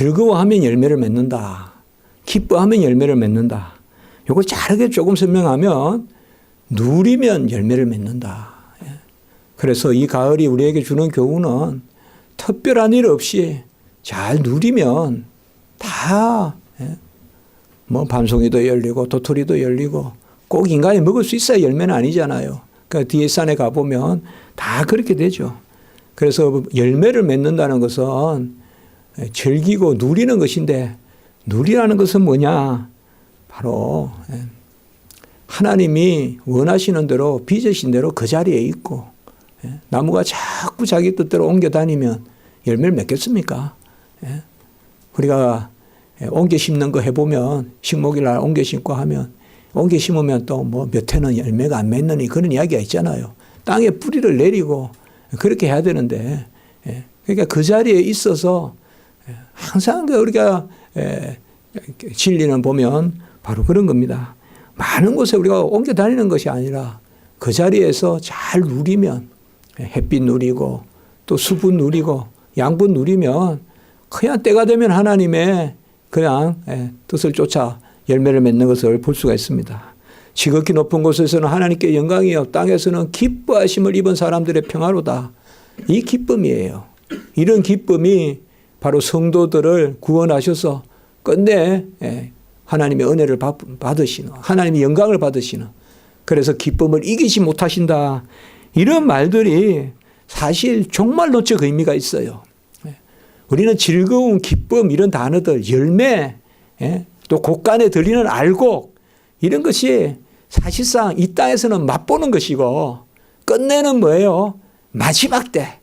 즐거워하면 열매를 맺는다. 기뻐하면 열매를 맺는다. 요걸 자르게 조금 설명하면 누리면 열매를 맺는다. 예. 그래서 이 가을이 우리에게 주는 교훈은 특별한 일 없이 잘 누리면 다, 예. 뭐 밤송이도 열리고 도토리도 열리고 꼭 인간이 먹을 수 있어야 열매는 아니잖아요. 그러니까 뒤에 산에 가보면 다 그렇게 되죠. 그래서 열매를 맺는다는 것은 즐기고 누리는 것인데 누리라는 것은 뭐냐? 바로 예, 하나님이 원하시는 대로 빚으신 대로 그 자리에 있고 예, 나무가 자꾸 자기 뜻대로 옮겨 다니면 열매를 맺겠습니까? 예, 우리가 옮겨 심는 거 해보면 식목일 날 옮겨 심고 하면 옮겨 심으면 또 뭐 몇 해는 열매가 안 맺느니 그런 이야기가 있잖아요. 땅에 뿌리를 내리고 그렇게 해야 되는데 그러니까 그 자리에 있어서 항상 그 우리가 진리는 보면 바로 그런 겁니다. 많은 곳에 우리가 옮겨 다니는 것이 아니라 그 자리에서 잘 누리면 햇빛 누리고 또 수분 누리고 양분 누리면 그냥 때가 되면 하나님의 그냥 뜻을 쫓아 열매를 맺는 것을 볼 수가 있습니다. 지극히 높은 곳에서는 하나님께 영광이요 땅에서는 기뻐하심을 입은 사람들의 평화로다. 이 기쁨이에요. 이런 기쁨이 바로 성도들을 구원하셔서 끝내 하나님의 은혜를 받으시는 하나님의 영광을 받으시는 그래서 기쁨을 이기지 못하신다. 이런 말들이 사실 종말론적 의미가 있어요. 우리는 즐거움, 기쁨 이런 단어들, 열매, 또 곳간에 들리는 알곡 이런 것이 사실상 이 땅에서는 맛보는 것이고 끝내는 뭐예요? 마지막 때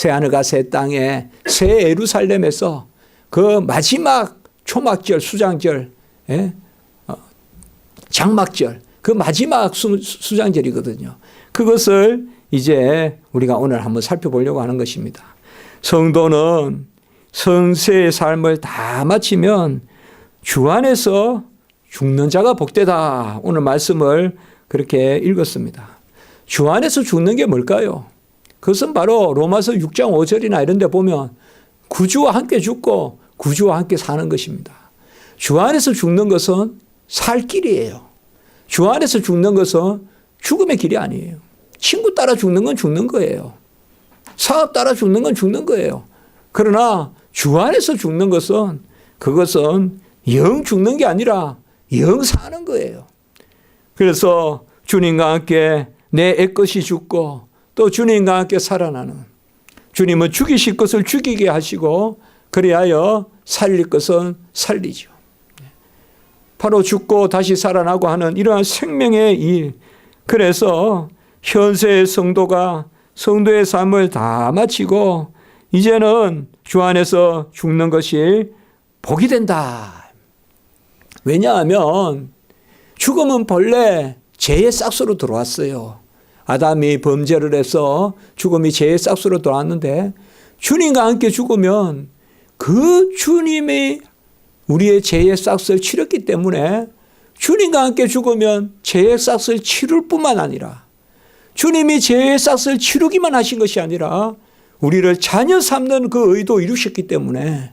새하늘과 새 땅에 새 예루살렘에서 그 마지막 초막절, 수장절, 예? 어, 장막절 그 마지막 수, 수장절이거든요. 그것을 이제 우리가 오늘 한번 살펴보려고 하는 것입니다. 성도는 성세의 삶을 다 마치면 주 안에서 죽는 자가 복되다. 오늘 말씀을 그렇게 읽었습니다. 주 안에서 죽는 게 뭘까요? 그것은 바로 로마서 6장 5절이나 이런 데 보면 구주와 함께 죽고 구주와 함께 사는 것입니다. 주 안에서 죽는 것은 살 길이에요. 주 안에서 죽는 것은 죽음의 길이 아니에요. 친구 따라 죽는 건 죽는 거예요. 사업 따라 죽는 건 죽는 거예요. 그러나 주 안에서 죽는 것은 그것은 영 죽는 게 아니라 영 사는 거예요. 그래서 주님과 함께 내 애것이 죽고 또 주님과 함께 살아나는 주님은 죽이실 것을 죽이게 하시고 그리하여 살릴 것은 살리죠. 바로 죽고 다시 살아나고 하는 이러한 생명의 일. 그래서 현세의 성도가 성도의 삶을 다 마치고 이제는 주 안에서 죽는 것이 복이 된다. 왜냐하면 죽음은 본래 죄의 싹수로 들어왔어요. 아담이 범죄를 해서 죽음이 죄의 싹수로 들어왔는데 주님과 함께 죽으면 그 주님이 우리의 죄의 싹을 치렀기 때문에 주님과 함께 죽으면 죄의 싹을 치를 뿐만 아니라 주님이 죄의 싹을 치르기만 하신 것이 아니라 우리를 자녀 삼는 그 의도 이루셨기 때문에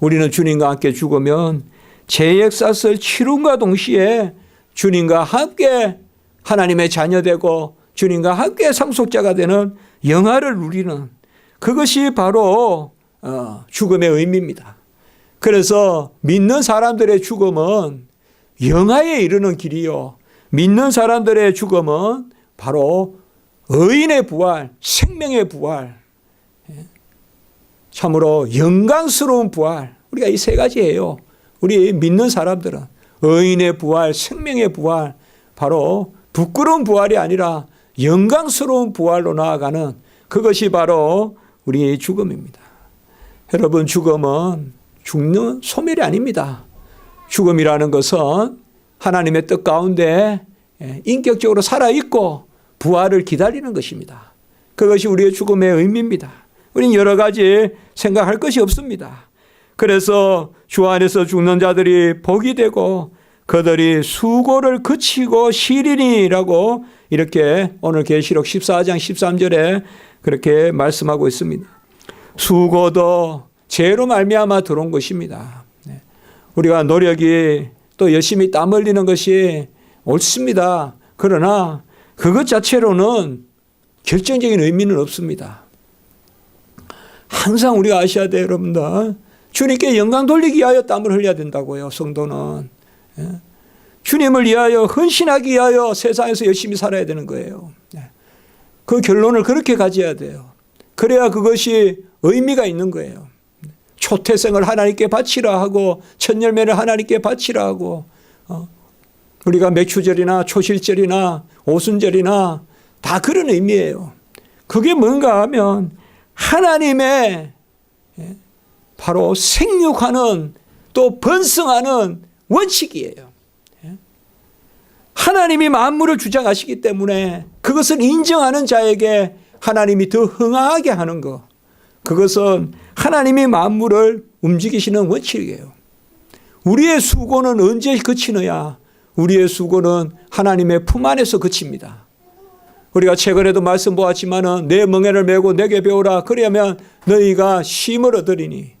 우리는 주님과 함께 죽으면 죄의 싹을 치rum과 동시에 주님과 함께 하나님의 자녀되고 주님과 함께 상속자가 되는 영화를 누리는 그것이 바로 어, 죽음의 의미입니다. 그래서 믿는 사람들의 죽음은 영화에 이르는 길이요. 믿는 사람들의 죽음은 바로 의인의 부활, 생명의 부활, 예. 참으로 영광스러운 부활. 우리가 이 세 가지예요. 우리 믿는 사람들은 의인의 부활, 생명의 부활, 바로 부끄러운 부활이 아니라 영광스러운 부활로 나아가는 그것이 바로 우리의 죽음입니다. 여러분, 죽음은 죽는 소멸이 아닙니다. 죽음이라는 것은 하나님의 뜻 가운데 예, 인격적으로 살아있고 부활을 기다리는 것입니다. 그것이 우리의 죽음의 의미입니다. 우리는 여러 가지 생각할 것이 없습니다. 그래서 주 안에서 죽는 자들이 복이 되고 그들이 수고를 그치고 시리니라고 이렇게 오늘 계시록 14장 13절에 그렇게 말씀하고 있습니다. 수고도 죄로 말미암아 들어온 것입니다. 네. 우리가 노력이 또 열심히 땀 흘리는 것이 옳습니다. 그러나 그것 자체로는 결정적인 의미는 없습니다. 항상 우리가 아셔야 돼요, 여러분들. 주님께 영광 돌리기 위하여 땀을 흘려야 된다고요, 성도는. 예. 주님을 위하여 헌신하기 위하여 세상에서 열심히 살아야 되는 거예요. 예. 그 결론을 그렇게 가져야 돼요. 그래야 그것이 의미가 있는 거예요. 초태생을 하나님께 바치라 하고 첫 열매를 하나님께 바치라 하고 어, 우리가 맥추절이나 초실절이나 오순절이나 다 그런 의미예요. 그게 뭔가 하면 하나님의 예, 바로 생육하는 또 번성하는 원칙이에요. 예. 하나님이 만물을 주장하시기 때문에 그것을 인정하는 자에게 하나님이 더 흥하게 하는 것. 그것은 하나님이 만물을 움직이시는 원칙이에요. 우리의 수고는 언제 그치느냐? 우리의 수고는 하나님의 품 안에서 그칩니다. 우리가 최근에도 말씀 보았지만은 내 멍에를 메고 내게 배우라. 그러면 너희가 쉼을 얻으리니.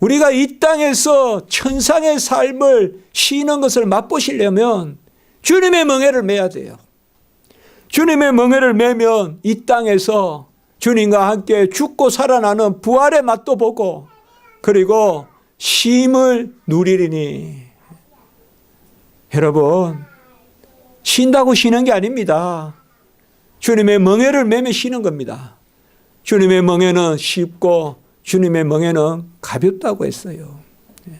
우리가 이 땅에서 천상의 삶을 쉬는 것을 맛보시려면 주님의 멍에를 메야 돼요. 주님의 멍에를 메면 이 땅에서 주님과 함께 죽고 살아나는 부활의 맛도 보고 그리고 쉼을 누리리니 여러분 쉰다고 쉬는 게 아닙니다. 주님의 멍에를 매며 쉬는 겁니다. 주님의 멍에는 쉽고 주님의 멍에는 가볍다고 했어요. 예.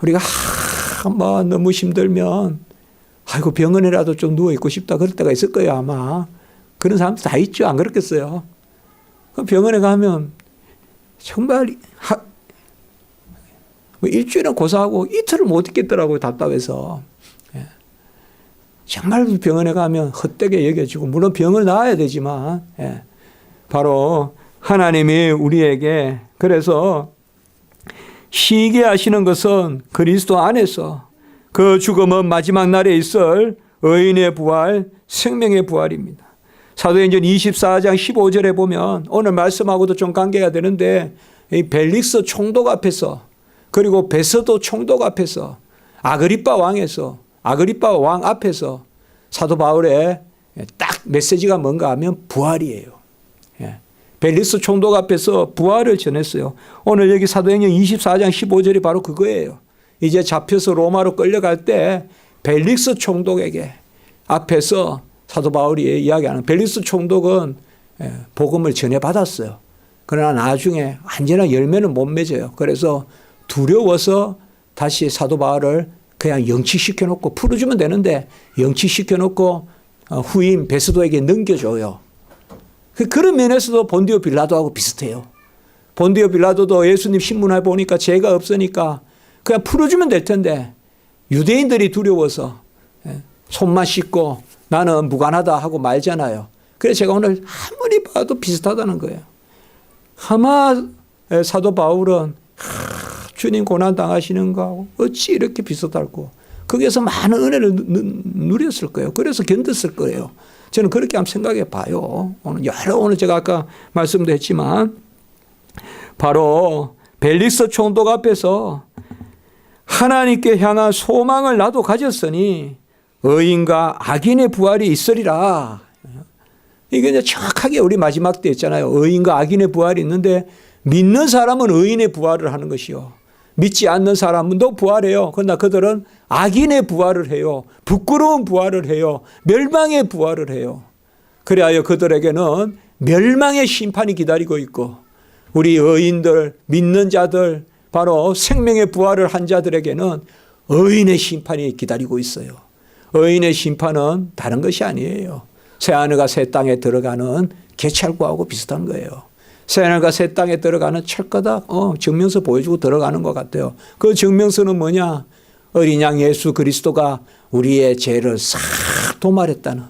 우리가 하, 뭐 너무 힘들면 아이고 병원에라도 좀 누워 있고 싶다 그럴 때가 있을 거예요 아마 그런 사람도 다 있죠 안 그렇겠어요? 그 병원에 가면 정말 하, 뭐 일주일은 고사하고 이틀을 못 있겠더라고요 답답해서 예. 정말 병원에 가면 헛되게 여겨지고 물론 병을 나아야 되지만 예. 바로 하나님이 우리에게 그래서 쉬게 하시는 것은 그리스도 안에서 그 죽음은 마지막 날에 있을 의인의 부활, 생명의 부활입니다. 사도행전 24장 15절에 보면 오늘 말씀하고도 좀 관계가 되는데 이 벨릭스 총독 앞에서 그리고 베서도 총독 앞에서 아그리빠 왕에서 아그리빠 왕 앞에서 사도 바울의 딱 메시지가 뭔가 하면 부활이에요. 예. 벨리스 총독 앞에서 부활을 전했어요. 오늘 여기 사도행전 24장 15절이 바로 그거예요. 이제 잡혀서 로마로 끌려갈 때 벨릭스 총독에게 앞에서 사도 바울이 이야기하는 벨릭스 총독은 예, 복음을 전해받았어요. 그러나 나중에 완전한 열매는 못 맺어요. 그래서 두려워서 다시 사도 바울을 그냥 영치시켜 놓고 풀어주면 되는데 영치시켜 놓고 어, 후임 베스도에게 넘겨줘요. 그 그런 면에서도 본디오 빌라도하고 비슷해요. 본디오 빌라도도 예수님 신문을 보니까 죄가 없으니까 그냥 풀어주면 될 텐데 유대인들이 두려워서 예, 손만 씻고 나는 무관하다 하고 말잖아요. 그래서 제가 오늘 아무리 봐도 비슷하다는 거예요. 하마 사도 바울은 주님 고난 당하시는 거하고 어찌 이렇게 비슷할고 거기에서 많은 은혜를 누렸을 거예요. 그래서 견뎠을 거예요. 저는 그렇게 한번 생각해 봐요. 오늘 여러 오늘 제가 아까 말씀도 했지만 바로 벨릭스 총독 앞에서 하나님께 향한 소망을 나도 가졌으니 의인과 악인의 부활이 있으리라. 이게 이제 정확하게 우리 마지막 때 있잖아요. 의인과 악인의 부활이 있는데 믿는 사람은 의인의 부활을 하는 것이요. 믿지 않는 사람도 부활해요. 그러나 그들은 악인의 부활을 해요. 부끄러운 부활을 해요. 멸망의 부활을 해요. 그래야 그들에게는 멸망의 심판이 기다리고 있고 우리 의인들, 믿는 자들, 바로 생명의 부활을 한 자들에게는 의인의 심판이 기다리고 있어요. 의인의 심판은 다른 것이 아니에요. 새 하늘과 새 땅에 들어가는 개찰구하고 비슷한 거예요. 새 하늘과 새 땅에 들어가는 철거다 어, 증명서 보여주고 들어가는 것 같아요. 그 증명서는 뭐냐? 어린 양 예수 그리스도가 우리의 죄를 싹 도말했다는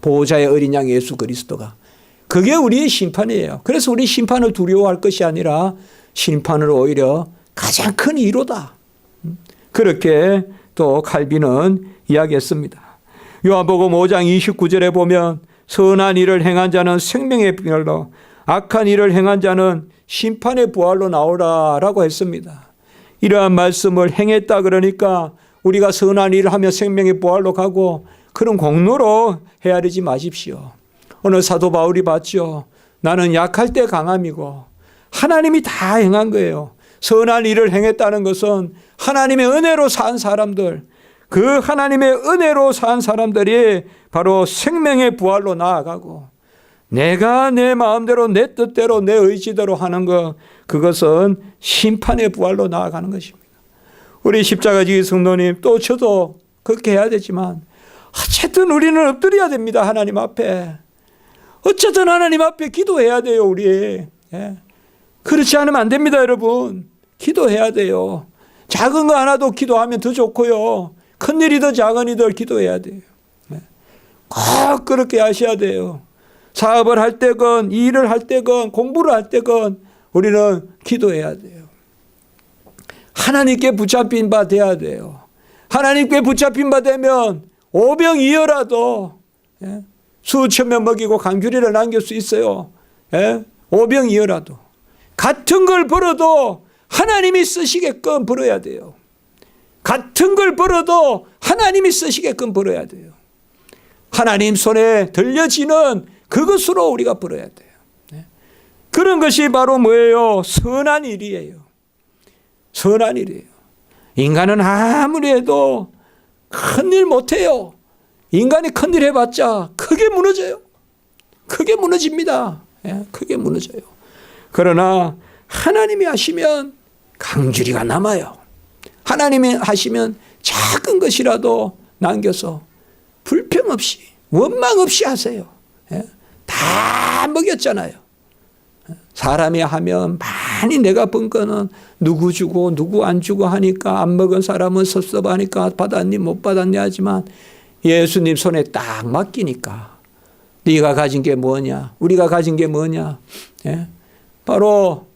보호자의 어린 양 예수 그리스도가 그게 우리의 심판이에요. 그래서 우리 심판을 두려워할 것이 아니라 심판을 오히려 가장 큰 위로다. 그렇게 또 칼빈은 이야기했습니다. 요한복음 5장 29절에 보면 선한 일을 행한 자는 생명의 별로 악한 일을 행한 자는 심판의 부활로 나오라라고 했습니다. 이러한 말씀을 행했다 그러니까 우리가 선한 일을 하며 생명의 부활로 가고 그런 공로로 헤아리지 마십시오. 오늘 사도 바울이 봤죠. 나는 약할 때 강함이고 하나님이 다 행한 거예요. 선한 일을 행했다는 것은 하나님의 은혜로 산 사람들, 그 하나님의 은혜로 산 사람들이 바로 생명의 부활로 나아가고 내가 내 마음대로 내 뜻대로 내 의지대로 하는 것 그것은 심판의 부활로 나아가는 것입니다. 우리 십자가지기 성도님 또 저도 그렇게 해야 되지만 어쨌든 우리는 엎드려야 됩니다. 하나님 앞에. 어쨌든 하나님 앞에 기도해야 돼요, 우리. 예. 그렇지 않으면 안 됩니다, 여러분. 기도해야 돼요. 작은 거 하나도 기도하면 더 좋고요. 큰 일이든 작은 일이든 기도해야 돼요. 예. 꼭 그렇게 하셔야 돼요. 사업을 할 때건 일을 할 때건 공부를 할 때건 우리는 기도해야 돼요. 하나님께 붙잡힌 바 돼야 돼요. 하나님께 붙잡힌 바 되면 오병이어라도 예? 수천 명 먹이고 강규리를 남길 수 있어요. 예? 오병이어라도 같은 걸 벌어도 하나님이 쓰시게끔 벌어야 돼요. 같은 걸 벌어도 하나님이 쓰시게끔 벌어야 돼요. 하나님 손에 들려지는 그것으로 우리가 벌어야 돼요. 네. 그런 것이 바로 뭐예요? 선한 일이에요. 선한 일이에요. 인간은 아무리 해도 큰일 못해요. 인간이 큰일 해봤자 크게 무너져요. 크게 무너집니다. 예, 크게 무너져요. 그러나 하나님이 하시면 강주리가 남아요. 하나님이 하시면 작은 것이라도 남겨서 불평 없이 원망 없이 하세요. 예? 다 먹였잖아요. 사람이 하면 많이 내가 번 거는 누구 주고 누구 안 주고 하니까 안 먹은 사람은 섭섭하니까 받았니 못 받았니 하지만 예수님 손에 딱 맡기니까 네가 가진 게 뭐냐 우리가 가진 게 뭐냐 예? 바로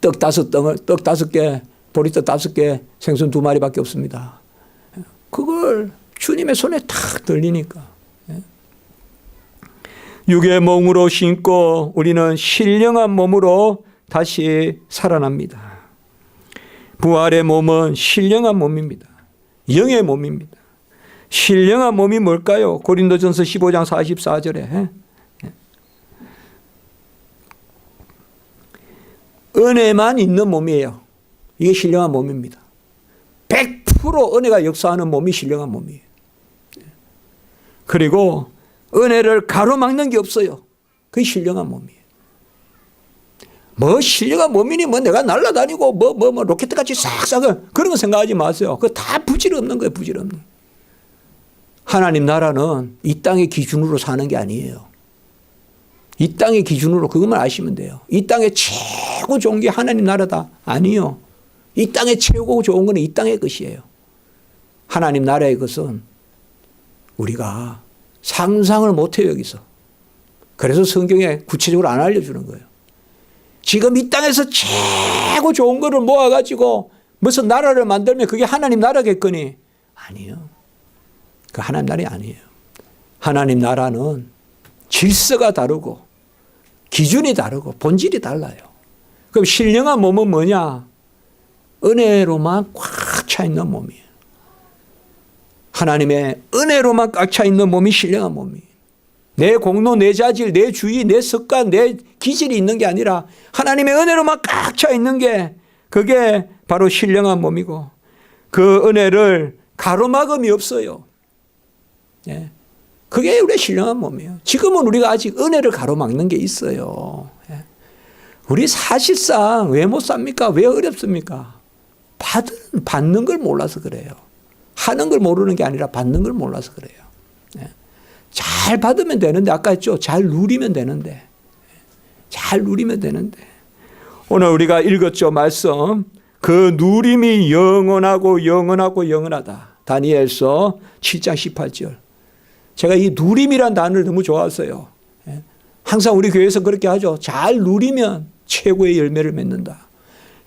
떡 다섯 덩을 떡 다섯 개 보리떡 다섯 개 생선 두 마리밖에 없습니다. 그걸 주님의 손에 탁 들리니까 육의 몸으로 신고 우리는 신령한 몸으로 다시 살아납니다. 부활의 몸은 신령한 몸입니다. 영의 몸입니다. 신령한 몸이 뭘까요? 고린도전서 15장 44절에 은혜만 있는 몸이에요. 이게 신령한 몸입니다. 100% 은혜가 역사하는 몸이 신령한 몸이에요. 그리고 은혜를 가로막는 게 없어요. 그게 신령한 몸이에요. 뭐 신령한 몸이니 뭐 내가 날아다니고 뭐 뭐 뭐 로켓같이 싹싹 그런 거 생각하지 마세요. 그거 다 부질없는 거예요. 부질없는. 하나님 나라는 이 땅의 기준으로 사는 게 아니에요. 이 땅의 기준으로 그것만 아시면 돼요. 이 땅의 최고 좋은 게 하나님 나라다. 아니요. 이 땅의 최고 좋은 거는 이 땅의 것이에요. 하나님 나라의 것은 우리가 상상을 못해요, 여기서. 그래서 성경에 구체적으로 안 알려주는 거예요. 지금 이 땅에서 최고 좋은 거를 모아가지고 무슨 나라를 만들면 그게 하나님 나라겠거니? 아니요. 그 하나님 나라 아니에요. 하나님 나라는 질서가 다르고 기준이 다르고 본질이 달라요. 그럼 신령한 몸은 뭐냐? 은혜로만 꽉 차 있는 몸이에요. 하나님의 은혜로만 꽉 차 있는 몸이 신령한 몸이에요. 내 공로, 내 자질, 내 주의, 내 습관, 내 기질이 있는 게 아니라 하나님의 은혜로만 꽉 차 있는 게 그게 바로 신령한 몸이고 그 은혜를 가로막음이 없어요. 예. 그게 우리의 신령한 몸이에요. 지금은 우리가 아직 은혜를 가로막는 게 있어요. 예. 우리 사실상 왜 못 삽니까? 왜 어렵습니까? 받은, 받는 걸 몰라서 그래요. 하는 걸 모르는 게 아니라 받는 걸 몰라서 그래요. 예. 잘 받으면 되는데, 아까 했죠? 잘 누리면 되는데. 예. 잘 누리면 되는데. 오늘 우리가 읽었죠, 말씀. 그 누림이 영원하고 영원하고 영원하다. 다니엘서 7장 18절. 제가 이 누림이란 단어를 너무 좋아했어요. 예. 항상 우리 교회에서 그렇게 하죠. 잘 누리면 최고의 열매를 맺는다.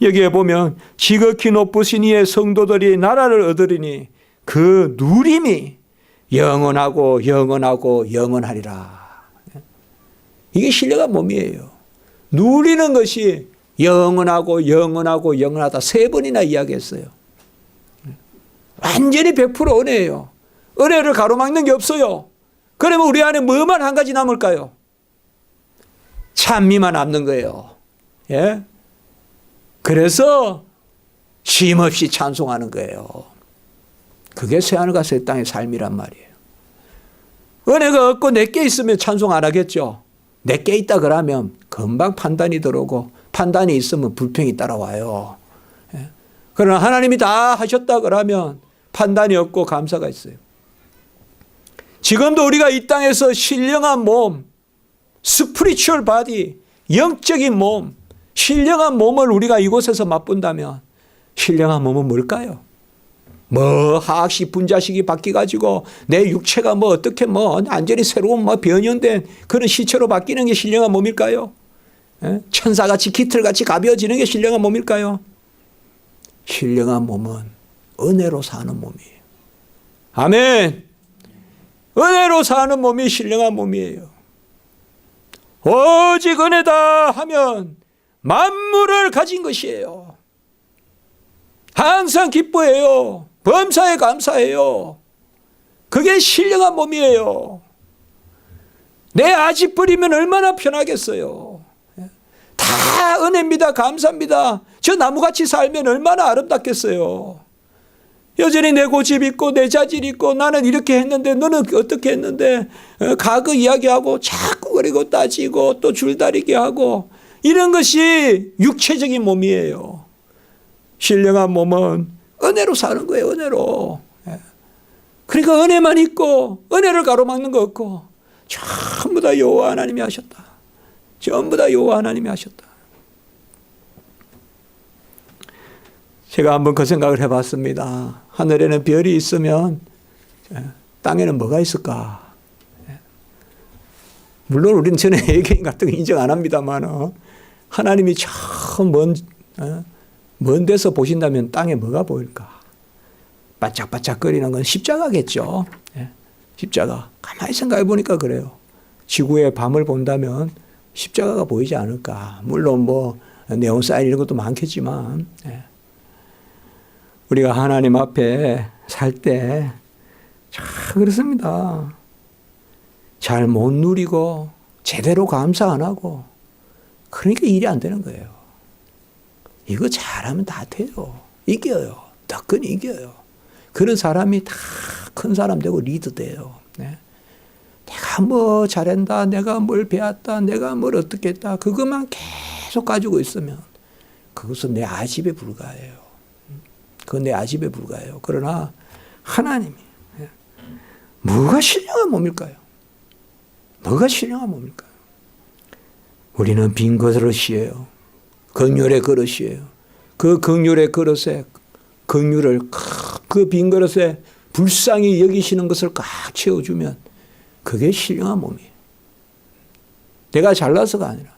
여기에 보면 지극히 높으신 이의 성도들이 나라를 얻으리니 그 누림이 영원하고 영원하고 영원하리라. 예. 이게 신뢰가 몸이에요. 누리는 것이 영원하고 영원하고 영원하다 세 번이나 이야기했어요. 완전히 100% 은혜예요. 은혜를 가로막는 게 없어요. 그러면 우리 안에 뭐만 한 가지 남을까요? 찬미만 남는 거예요. 예? 그래서 쉼 없이 찬송하는 거예요. 그게 새하늘과 새 땅의 삶이란 말이에요. 은혜가 없고 내게 있으면 찬송 안 하겠죠. 내게 있다 그러면 금방 판단이 들어오고 판단이 있으면 불평이 따라와요. 예? 그러나 하나님이 다 하셨다 그러면 판단이 없고 감사가 있어요. 지금도 우리가 이 땅에서 신령한 몸, 스프리추얼 바디, 영적인 몸, 신령한 몸을 우리가 이곳에서 맛본다면 신령한 몸은 뭘까요? 뭐 하악식 분자식이 바뀌 가지고 내 육체가 뭐 어떻게 뭐 완전히 새로운 뭐 변형된 그런 시체로 바뀌는 게 신령한 몸일까요? 예? 천사같이 깃털같이 가벼워지는 게 신령한 몸일까요? 신령한 몸은 은혜로 사는 몸이에요. 아멘. 은혜로 사는 몸이 신령한 몸이에요. 오직 은혜다 하면 만물을 가진 것이에요. 항상 기뻐해요. 범사에 감사해요. 그게 신령한 몸이에요. 내 아집 버리면 얼마나 편하겠어요. 다 은혜입니다. 감사합니다. 저 나무같이 살면 얼마나 아름답겠어요. 여전히 내 고집 있고 내 자질 있고 나는 이렇게 했는데 너는 어떻게 했는데 어, 과거 이야기하고 자꾸 그리고 따지고 또 줄다리기 하고 이런 것이 육체적인 몸이에요. 신령한 몸은 은혜로 사는 거예요. 은혜로. 예. 그러니까 은혜만 있고 은혜를 가로막는 거 없고 전부 다 여호와 하나님이 하셨다. 전부 다 여호와 하나님이 하셨다. 제가 한번 그 생각을 해봤습니다. 하늘에는 별이 있으면 예, 땅에는 뭐가 있을까? 예. 물론 우리는 전에 예견 같은 거 인정 안 합니다만 하나님이 처먼 어, 먼 데서 보신다면 땅에 뭐가 보일까? 반짝반짝거리는 건 십자가겠죠. 예, 십자가. 가만히 생각해 보니까 그래요. 지구의 밤을 본다면 십자가가 보이지 않을까. 물론 뭐 네온 사인 이런 것도 많겠지만 예. 우리가 하나님 앞에 살 때 참 그렇습니다. 잘 못 누리고 제대로 감사 안 하고 그러니까 일이 안 되는 거예요. 이거 잘하면 다 돼요. 이겨요. 덕근 이겨요. 그런 사람이 다 큰 사람 되고 리더 돼요. 네. 내가 뭐 잘한다, 내가 뭘 배웠다, 내가 뭘 어떻게 했다, 그것만 계속 가지고 있으면 그것은 내 아집에 불과해요. 그건 내 아집에 불과해요. 그러나 하나님이 예. 뭐가 신령한 몸일까요? 뭐가 신령한 몸일까요? 우리는 빈 그릇이에요. 극률의 그릇이에요. 그 극률의 그릇에 극률을 그 빈 그릇에 불쌍히 여기시는 것을 꽉 채워주면 그게 신령한 몸이에요. 내가 잘나서가 아니라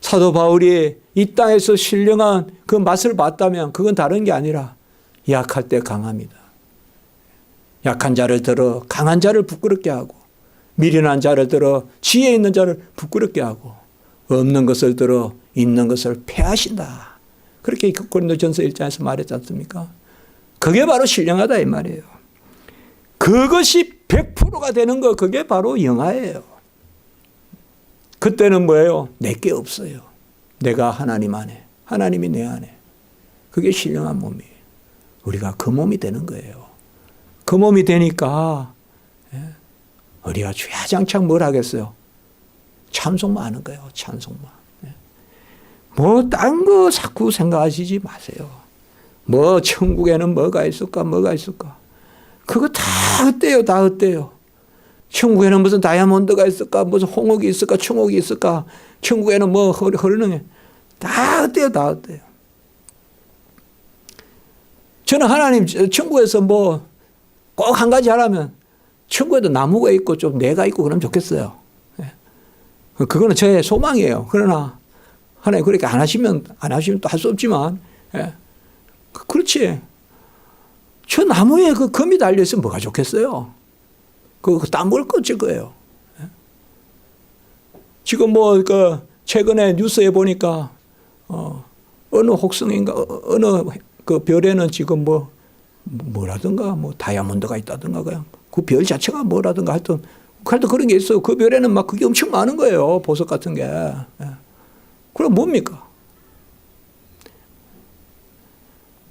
사도 바울이 이 땅에서 신령한 그 맛을 봤다면 그건 다른 게 아니라 약할 때 강합니다. 약한 자를 들어 강한 자를 부끄럽게 하고 미련한 자를 들어 지혜 있는 자를 부끄럽게 하고 없는 것을 들어 있는 것을 패하신다. 그렇게 고린도전서 1장에서 말했지 않습니까? 그게 바로 신령하다 이 말이에요. 그것이 100%가 되는 거 그게 바로 영화예요. 그때는 뭐예요? 내게 없어요. 내가 하나님 안에, 하나님이 내 안에. 그게 신령한 몸이에요. 우리가 그 몸이 되는 거예요. 그 몸이 되니까 예, 우리가 주야장창 뭘 하겠어요? 찬송만 하는 거예요. 찬송만. 예. 뭐딴 거 자꾸 생각하시지 마세요. 뭐 천국에는 뭐가 있을까 뭐가 있을까. 그거 다 헛돼요. 다 헛돼요. 천국에는 무슨 다이아몬드가 있을까 무슨 홍옥이 있을까 청옥이 있을까 천국에는 뭐 흐르는 게다 헛돼요. 다 헛돼요. 저는 하나님 천국에서 뭐 꼭 한 가지 하라면 천국에도 나무가 있고 좀 내가 있고 그러면 좋겠어요. 예. 그거는 저의 소망이에요. 그러나 하나님 그렇게 안 하시면 안 하시면 또 할 수 없지만 예. 그렇지. 저 나무에 그 금이 달려 있으면 뭐가 좋겠어요. 그거 그딴걸 꺼질 거예요. 예. 지금 뭐 그 최근에 뉴스에 보니까 어, 어느 혹성인가 어, 어느 그 별에는 지금 뭐 뭐라든가 뭐 다이아몬드가 있다든가 그냥 그 별 자체가 뭐라든가 하여튼 하여튼 그런 게 있어. 그 별에는 막 그게 엄청 많은 거예요. 보석 같은 게. 예. 그럼 뭡니까?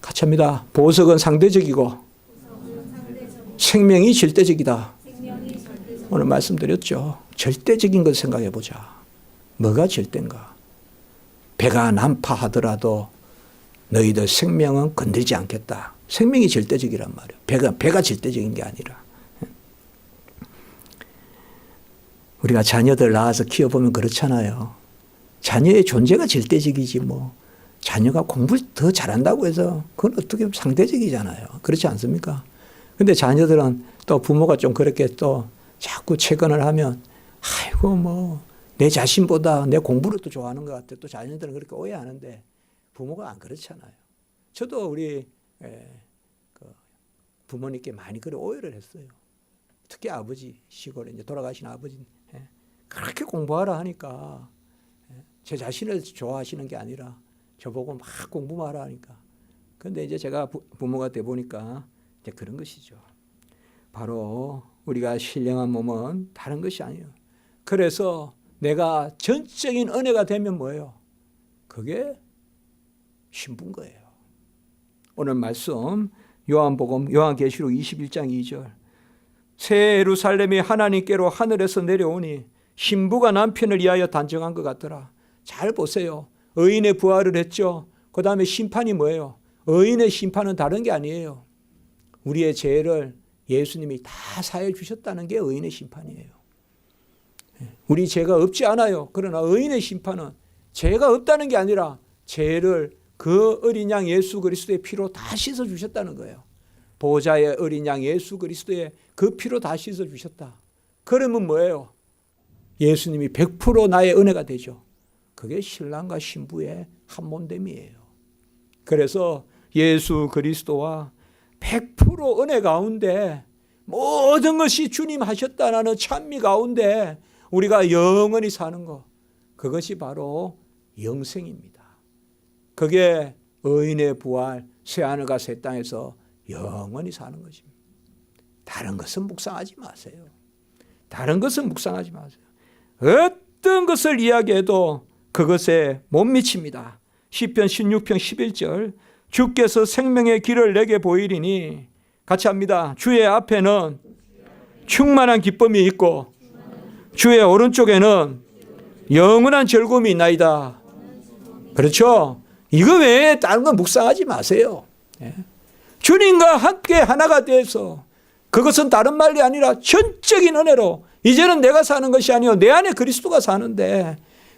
같이 합니다. 보석은 상대적이고 생명이 절대적이다. 오늘 말씀드렸죠. 절대적인 것 생각해 보자. 뭐가 절대인가? 배가 난파하더라도 너희들 생명은 건들지 않겠다. 생명이 절대적이란 말이에요. 배가 배가 절대적인 게 아니라. 우리가 자녀들 낳아서 키워보면 그렇잖아요. 자녀의 존재가 절대적이지 뭐. 자녀가 공부를 더 잘한다고 해서 그건 어떻게 상대적이잖아요. 그렇지 않습니까? 근데 자녀들은 또 부모가 좀 그렇게 또 자꾸 체건을 하면 아이고 뭐 내 자신보다 내 공부를 또 좋아하는 것 같아. 또 자녀들은 그렇게 오해하는데 부모가 안 그렇잖아요. 저도 우리 에, 그 부모님께 많이 그래 오해를 했어요. 특히 아버지 시골에 이제 돌아가신 아버지 예. 그렇게 공부하라 하니까 예. 제 자신을 좋아하시는 게 아니라 저보고 막 공부하라 하니까. 근데 이제 제가 부, 부모가 돼 보니까 이제 그런 것이죠. 바로 우리가 신령한 몸은 다른 것이 아니에요. 그래서 내가 전적인 은혜가 되면 뭐예요? 그게 신분 거예요. 오늘 말씀 요한복음 요한계시록 21장 2절 새 예루살렘이 하나님께로 하늘에서 내려오니 신부가 남편을 위하여 단정한 것 같더라. 잘 보세요. 의인의 부활을 했죠. 그 다음에 심판이 뭐예요? 의인의 심판은 다른 게 아니에요. 우리의 죄를 예수님이 다 사해 주셨다는 게 의인의 심판이에요. 우리 죄가 없지 않아요. 그러나 의인의 심판은 죄가 없다는 게 아니라 죄를 그 어린 양 예수 그리스도의 피로 다 씻어 주셨다는 거예요. 보좌의 어린 양 예수 그리스도의 그 피로 다 씻어 주셨다. 그러면 뭐예요? 예수님이 100% 나의 은혜가 되죠. 그게 신랑과 신부의 한몸됨이에요. 그래서 예수 그리스도와 100% 은혜 가운데 모든 것이 주님 하셨다는 찬미 가운데 우리가 영원히 사는 것 그것이 바로 영생입니다. 그게 의인의 부활 새 하늘과 새 땅에서 영원히 사는 것입니다. 다른 것은 묵상하지 마세요. 다른 것은 묵상하지 마세요. 어떤 것을 이야기해도 그것에 못 미칩니다. 시편 16편 11절 주께서 생명의 길을 내게 보이리니 같이 합니다. 주의 앞에는 충만한 기쁨이 있고 주의 오른쪽에는 영원한 즐거움이 있나이다. 그렇죠? 이거 외에 다른 건 묵상하지 마세요. 예. 주님과 함께 하나가 돼서 그것은 다른 말이 아니라 전적인 은혜로 이제는 내가 사는 것이 아니요 내 안에 그리스도가 사는데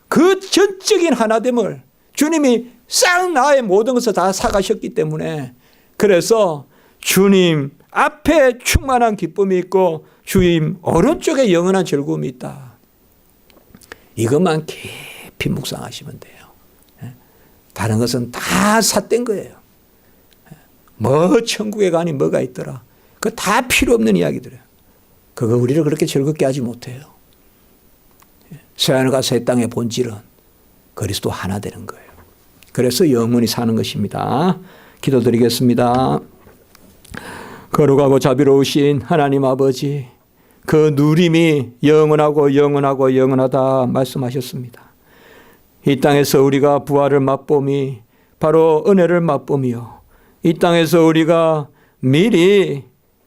그 전적인 하나됨을 주님이 싹 나의 모든 것을 다 사가셨기 때문에 그래서 주님 앞에 충만한 기쁨이 있고 주님 오른쪽에 영원한 즐거움이 있다. 이것만 깊이 묵상하시면 돼요. 예. 다른 것은 다 삿된 거예요. 예. 뭐 천국에 가니 뭐가 있더라. 그 다 필요 없는 이야기들이에요. 그거 우리를 그렇게 즐겁게 하지 못해요. 예. 새하늘과 새 땅의 본질은 그리스도 하나 되는 거예요. 그래서 영원히 사는 것입니다. 기도드리겠습니다. 거룩하고 자비로우신 하나님 아버지, 그 누림이 영원하고 영원하고 영원하다 말씀하셨습니다. 이 땅에서 우리가 부활을 맛봄이 바로 은혜를 맛보며 이 땅에서 우리가 미리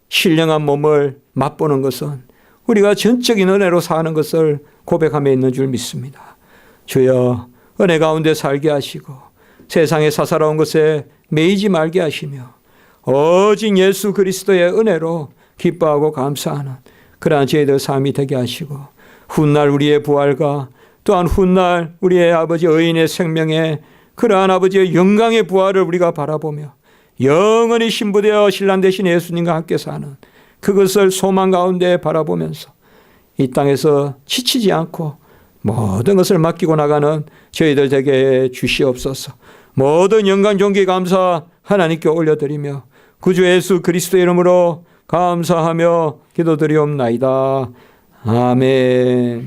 신령한 몸을 맛보는 것은 우리가 전적인 은혜로 사는 것을 고백함에 있는 줄 믿습니다. 주여 은혜 가운데 살게 하시고 세상의 사사로운 것에 매이지 말게 하시며 오직 예수 그리스도의 은혜로 기뻐하고 감사하는 그러한 저희들 삶이 되게 하시고 훗날 우리의 부활과 또한 훗날 우리의 아버지 의인의 생명에 그러한 아버지의 영광의 부활을 우리가 바라보며 영원히 신부되어 신랑 되신 예수님과 함께 사는 그것을 소망 가운데 바라보면서 이 땅에서 지치지 않고 모든 것을 맡기고 나가는 저희들 되게 주시옵소서. 모든 영광 존귀 감사 하나님께 올려드리며 구주 예수 그리스도 이름으로 감사하며 기도드리옵나이다. 아멘.